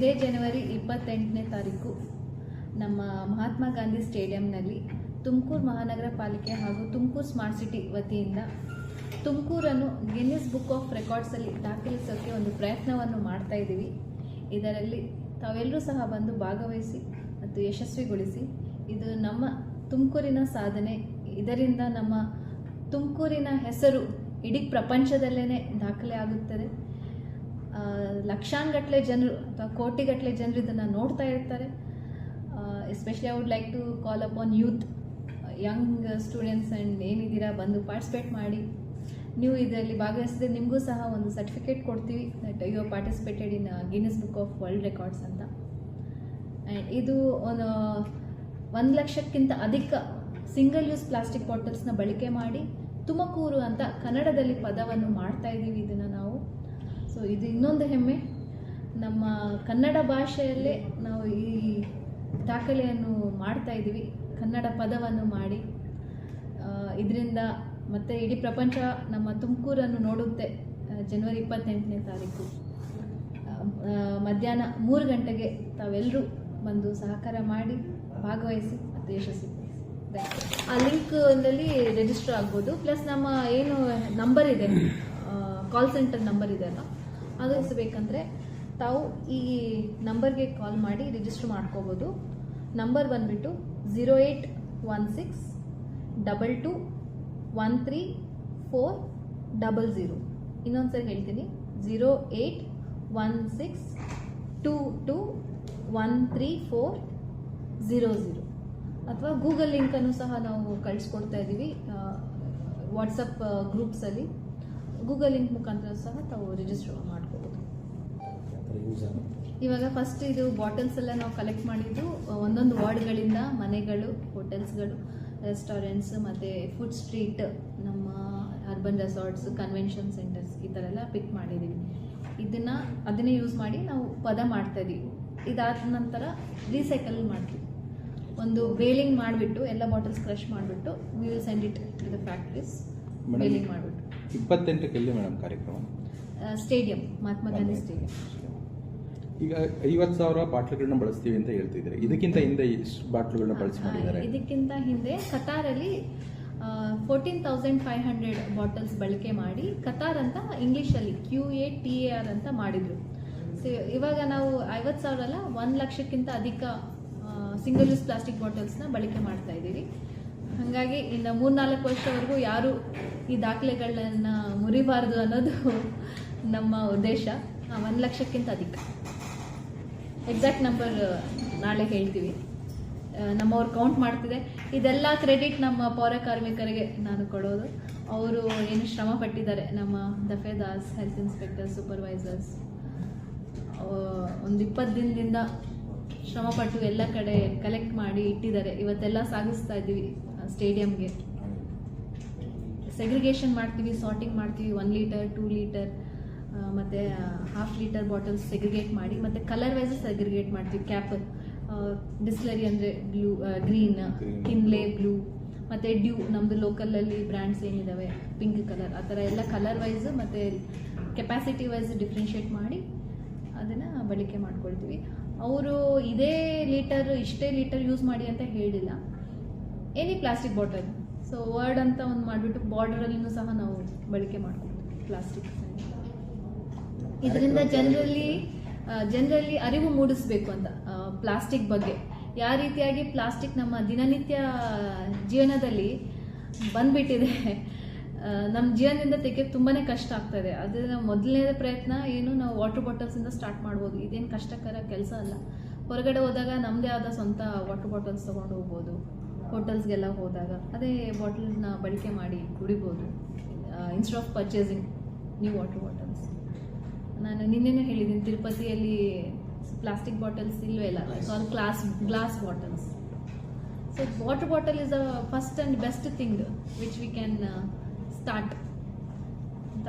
ಇದೇ ಜನವರಿ ಇಪ್ಪತ್ತೆಂಟನೇ ತಾರೀಕು ನಮ್ಮ ಮಹಾತ್ಮ ಗಾಂಧಿ ಸ್ಟೇಡಿಯಂನಲ್ಲಿ ತುಮಕೂರು ಮಹಾನಗರ ಪಾಲಿಕೆ ಹಾಗೂ ತುಮಕೂರು ಸ್ಮಾರ್ಟ್ ಸಿಟಿ ವತಿಯಿಂದ ತುಮಕೂರನ್ನು ಗಿನ್ನಿಸ್ ಬುಕ್ ಆಫ್ ರೆಕಾರ್ಡ್ಸಲ್ಲಿ ದಾಖಲಿಸೋಕ್ಕೆ ಒಂದು ಪ್ರಯತ್ನವನ್ನು ಮಾಡ್ತಾ ಇದ್ದೀವಿ. ಇದರಲ್ಲಿ ತಾವೆಲ್ಲರೂ ಸಹ ಬಂದು ಭಾಗವಹಿಸಿ ಮತ್ತು ಯಶಸ್ವಿಗೊಳಿಸಿ. ಇದು ನಮ್ಮ ತುಮಕೂರಿನ ಸಾಧನೆ. ಇದರಿಂದ ನಮ್ಮ ತುಮಕೂರಿನ ಹೆಸರು ಇಡೀ ಪ್ರಪಂಚದಲ್ಲೇ ದಾಖಲೆ ಆಗುತ್ತದೆ. ಲಕ್ಷಾನ್ಗಟ್ಟಲೆ ಜನರು ಅಥವಾ ಕೋಟಿಗಟ್ಟಲೆ ಜನರು ಇದನ್ನು ನೋಡ್ತಾ ಇರ್ತಾರೆ. Especially I would like to call up on youth young students and ಏನಿದ್ದೀರಾ ಬಂದು ಪಾರ್ಟಿಸಿಪೇಟ್ ಮಾಡಿ. ನೀವು ಇದರಲ್ಲಿ ಭಾಗವಹಿಸಿದ್ರೆ ನಿಮಗೂ ಸಹ ಒಂದು ಸರ್ಟಿಫಿಕೇಟ್ ಕೊಡ್ತೀವಿ that you are participated in Guinness book of world records ಅಂತ. ಆ್ಯಂಡ್ ಇದು, ಒಂದು ಒಂದು ಲಕ್ಷಕ್ಕಿಂತ ಅಧಿಕ ಸಿಂಗಲ್ ಯೂಸ್ ಪ್ಲಾಸ್ಟಿಕ್ ಬಾಟಲ್ಸ್ನ ಬಳಕೆ ಮಾಡಿ ತುಮಕೂರು ಅಂತ ಕನ್ನಡದಲ್ಲಿ ಪದವನ್ನು ಮಾಡ್ತಾ ಇದ್ದೀವಿ ಇದನ್ನು ನಾವು. ಸೊ ಇದು ಇನ್ನೊಂದು ಹೆಮ್ಮೆ. ನಮ್ಮ ಕನ್ನಡ ಭಾಷೆಯಲ್ಲೇ ನಾವು ಈ ದಾಖಲೆಯನ್ನು ಮಾಡ್ತಾ ಇದ್ದೀವಿ. ಕನ್ನಡ ಪದವನ್ನು ಮಾಡಿ. ಇದರಿಂದ ಮತ್ತೆ ಇಡೀ ಪ್ರಪಂಚ ನಮ್ಮ ತುಮಕೂರನ್ನು ನೋಡುತ್ತೆ ಜನವರಿ ಇಪ್ಪತ್ತೆಂಟನೇ ತಾರೀಕು. ಮಧ್ಯಾಹ್ನ ಮೂರು ಗಂಟೆಗೆ ತಾವೆಲ್ಲರೂ ಬಂದು ಸಹಕಾರ ಮಾಡಿ, ಭಾಗವಹಿಸಿ ಮತ್ತು ಯಶಸ್ವಿ ಆ ಲಿಂಕ್ನಲ್ಲಿ ರಿಜಿಸ್ಟರ್ ಆಗ್ಬೋದು. ಪ್ಲಸ್ ನಮ್ಮ ಏನು ನಂಬರ್ ಇದೆ ಕಾಲ್ ಸೆಂಟರ್ ನಂಬರ್ ಇದೆ ಅಲ್ಲ? ಅದು ಎಸಬೇಕಂದ್ರೆ ತಾವು ಈ ನಂಬರ್ಗೆ ಕಾಲ್ ಮಾಡಿ ರಿಜಿಸ್ಟರ್ ಮಾಡ್ಕೋಬೋದು. ನಂಬರ್ ಬಂದ್ಬಿಟ್ಟು zero eight one six double two one three four double zero ಇನ್ನೊಂದು ಸರಿ ಹೇಳ್ತೀನಿ zero eight one six two two one three four zero zero ಅಥವಾ ಗೂಗಲ್ ಲಿಂಕನ್ನು ಸಹ ನಾವು ಕಳಿಸ್ಕೊಡ್ತಾ ಇದ್ದೀವಿ ವಾಟ್ಸಪ್ ಗ್ರೂಪ್ಸಲ್ಲಿ ಗೂಗಲ್ ಲಿಂಕ್ ಮುಖಾಂತರ ಸಹ ತಾವು ರಿಜಿಸ್ಟರ್ ಮಾಡ್ಕೋಬೋದು ಇವಾಗ ಫಸ್ಟ್ ಇದು ಬಾಟಲ್ಸ್ ಎಲ್ಲ ನಾವು ಕಲೆಕ್ಟ್ ಮಾಡಿದ್ದು ಒಂದೊಂದು ವಾರ್ಡ್ಗಳಿಂದ ಮನೆಗಳು ಹೋಟೆಲ್ಸ್ಗಳು ರೆಸ್ಟೋರೆಂಟ್ಸ್ ಮತ್ತು ಫುಡ್ ಸ್ಟ್ರೀಟ್ ನಮ್ಮ ಅರ್ಬನ್ ರೆಸಾರ್ಟ್ಸ್ ಕನ್ವೆನ್ಷನ್ ಸೆಂಟರ್ಸ್ ಈ ಥರ ಎಲ್ಲ ಪಿಕ್ ಮಾಡಿದ್ದೀವಿ. ಇದನ್ನು ಅದನ್ನೇ ಯೂಸ್ ಮಾಡಿ ನಾವು ಪದ ಮಾಡ್ತಾ ಇದೀವಿ. ಇದಾದ ನಂತರ ರೀಸೈಕಲ್ ಮಾಡ್ತೀವಿ. ಒಂದು ಬೇಲಿಂಗ್ ಮಾಡಿಬಿಟ್ಟು ಎಲ್ಲ ಬಾಟಲ್ಸ್ ಕ್ರಶ್ ಮಾಡಿಬಿಟ್ಟು we will send it to the factories baling ಮಾಡಿಬಿಟ್ಟು. ಇಪ್ಪತ್ತೆಂಟಕ್ಕೆ ಮೇಡಮ್ ಕಾರ್ಯಕ್ರಮ? ಸ್ಟೇಡಿಯಂ ಮಹಾತ್ಮ ಗಾಂಧಿ ಸ್ಟೇಡಿಯಂ ಈಗ ಐವತ್ತು ಸಾವಿರ ಬಾಟ್ಲುಗಳನ್ನ ಬಳಸ್ತೀವಿ ಅಂತ ಹೇಳ್ತಿದ್ರೆ ಇದಕ್ಕಿಂತ ಹಿಂದೆ ಇಷ್ಟು ಬಾಟ್ಲುಗಳನ್ನ ಬಳಸಿ ಮಾಡಿದ್ದಾರೆ? ಇದಕ್ಕಿಂತ ಹಿಂದೆ ಕತಾರಲ್ಲಿ fourteen thousand five hundred bottles ಬಳಕೆ ಮಾಡಿ ಕತಾರ್ ಅಂತ ಇಂಗ್ಲೀಷಲ್ಲಿ Q A T A R ಅಂತ ಮಾಡಿದ್ರು. ಸೊ ಇವಾಗ ನಾವು ಐವತ್ತು ಸಾವಿರ ಅಲ್ಲ ಒಂದು ಲಕ್ಷಕ್ಕಿಂತ ಅಧಿಕ ಸಿಂಗಲ್ ಯೂಸ್ ಪ್ಲಾಸ್ಟಿಕ್ ಬಾಟಲ್ಸ್ನ ಬಳಕೆ ಮಾಡ್ತಾ ಇದ್ದೀವಿ. ಹಾಗಾಗಿ ಇನ್ನು ಮೂರ್ನಾಲ್ಕು ವರ್ಷವರೆಗೂ ಯಾರು ಈ ದಾಖಲೆಗಳನ್ನ ಮುರಿಬಾರ್ದು ಅನ್ನೋದು ನಮ್ಮ ಉದ್ದೇಶ. ಒಂದು ಲಕ್ಷಕ್ಕಿಂತ ಅಧಿಕ. ಎಕ್ಸಾಕ್ಟ್ ನಂಬರ್ ನಾಳೆ ಹೇಳ್ತೀವಿ. ನಮ್ಮವ್ರು ಕೌಂಟ್ ಮಾಡ್ತಿದೆ. ಇದೆಲ್ಲ ಕ್ರೆಡಿಟ್ ನಮ್ಮ ಪೌರ ಕಾರ್ಮಿಕರಿಗೆ ನಾನು ಕೊಡೋದು. ಅವರು ಏನು ಶ್ರಮ ಪಟ್ಟಿದ್ದಾರೆ, ನಮ್ಮ ದಫೇದಾಸ್ ಹೆಲ್ತ್ ಇನ್ಸ್ಪೆಕ್ಟರ್ ಸೂಪರ್ವೈಸರ್ಸ್ ಒಂದು ಇಪ್ಪತ್ತು ದಿನದಿಂದ ಶ್ರಮಪಟ್ಟು ಎಲ್ಲ ಕಡೆ ಕಲೆಕ್ಟ್ ಮಾಡಿ ಇಟ್ಟಿದ್ದಾರೆ. ಇವತ್ತೆಲ್ಲ ಸಾಗಿಸ್ತಾ ಇದ್ದೀವಿ ಸ್ಟೇಡಿಯಂಗೆ ಸೆಗ್ರಿಗೇಷನ್ ಮಾಡ್ತೀವಿ ಸಾರ್ಟಿಂಗ್ ಮಾಡ್ತೀವಿ ಒನ್ ಲೀಟರ್ ಟೂ ಲೀಟರ್ ಮತ್ತು ಹಾಫ್ ಲೀಟರ್ ಬಾಟಲ್ಸ್ ಸೆಗ್ರಿಗೇಟ್ ಮಾಡಿ ಮತ್ತು ಕಲರ್ ವೈಸ್ ಸೆಗ್ರಿಗೇಟ್ ಮಾಡ್ತೀವಿ ಕ್ಯಾಪ್ ಡಿಸ್ಲರಿ ಅಂದರೆ ಬ್ಲೂ ಗ್ರೀನ್. ಕಿನ್ಲೆ ಬ್ಲೂ ಮತ್ತು ಡ್ಯೂ ನಮ್ಮದು ಲೋಕಲಲ್ಲಿ ಬ್ರ್ಯಾಂಡ್ಸ್ ಏನಿದ್ದಾವೆ ಪಿಂಕ್ ಕಲರ್ ಆ ಥರ ಎಲ್ಲ ಕಲರ್ ವೈಸ್ ಮತ್ತು ಕೆಪಾಸಿಟಿ ವೈಸ್ ಡಿಫ್ರೆನ್ಷಿಯೇಟ್ ಮಾಡಿ ಅದನ್ನು ಬಳಕೆ ಮಾಡ್ಕೊಳ್ತೀವಿ. ಅವರು ಇದೇ ಲೀಟರ್ ಇಷ್ಟೇ ಲೀಟರ್ ಯೂಸ್ ಮಾಡಿ ಅಂತ ಹೇಳಿಲ್ಲ. Any plastic bottle so word ಅಂತ ಒಂದು ಮಾಡಿಬಿಟ್ಟು ಬಾರ್ಡರಲ್ಲಿನೂ ಸಹ ನಾವು ಬಳಕೆ ಮಾಡ್ಕೊಳ್ತೀವಿ ಪ್ಲಾಸ್ಟಿಕ್ ಇದರಿಂದ ಜನರಲ್ಲಿ ಜನರಲ್ಲಿ ಅರಿವು ಮೂಡಿಸ್ಬೇಕು ಅಂತ ಪ್ಲಾಸ್ಟಿಕ್ ಬಗ್ಗೆ. ಯಾವ ರೀತಿಯಾಗಿ ಪ್ಲಾಸ್ಟಿಕ್ ನಮ್ಮ ದಿನನಿತ್ಯ ಜೀವನದಲ್ಲಿ ಬಂದ್ಬಿಟ್ಟಿದೆ ನಮ್ಮ ಜೀವನದಿಂದ ತೆಗೆ ತುಂಬಾ ಕಷ್ಟ ಆಗ್ತದೆ. ಅದರ ಮೊದಲನೇ ಪ್ರಯತ್ನ, ಏನು ನಾವು ವಾಟರ್ ಬಾಟಲ್ಸಿಂದ ಸ್ಟಾರ್ಟ್ ಮಾಡ್ಬೋದು. ಇದೇನು ಕಷ್ಟಕರ ಕೆಲಸ ಅಲ್ಲ. ಹೊರಗಡೆ ಹೋದಾಗ ನಮ್ಮದೇ ಆದ ಸ್ವಂತ ವಾಟರ್ ಬಾಟಲ್ಸ್ ತೊಗೊಂಡು ಹೋಗ್ಬೋದು. ಹೋಟೆಲ್ಸ್ಗೆಲ್ಲ ಹೋದಾಗ ಅದೇ ಬಾಟಲ್ನ ಬಳಕೆ ಮಾಡಿ ಕುಡಿಬೋದು. Instead of purchasing new water bottles ನಾನು ನಿನ್ನೆನೂ ಹೇಳಿದ್ದೀನಿ ತಿರುಪತಿಯಲ್ಲಿ ಪ್ಲಾಸ್ಟಿಕ್ ಬಾಟಲ್ಸ್ ಇಲ್ವೇ ಇಲ್ಲ. All glass glass bottles so water bottle is a first and best thing which we can start ಅಂತ.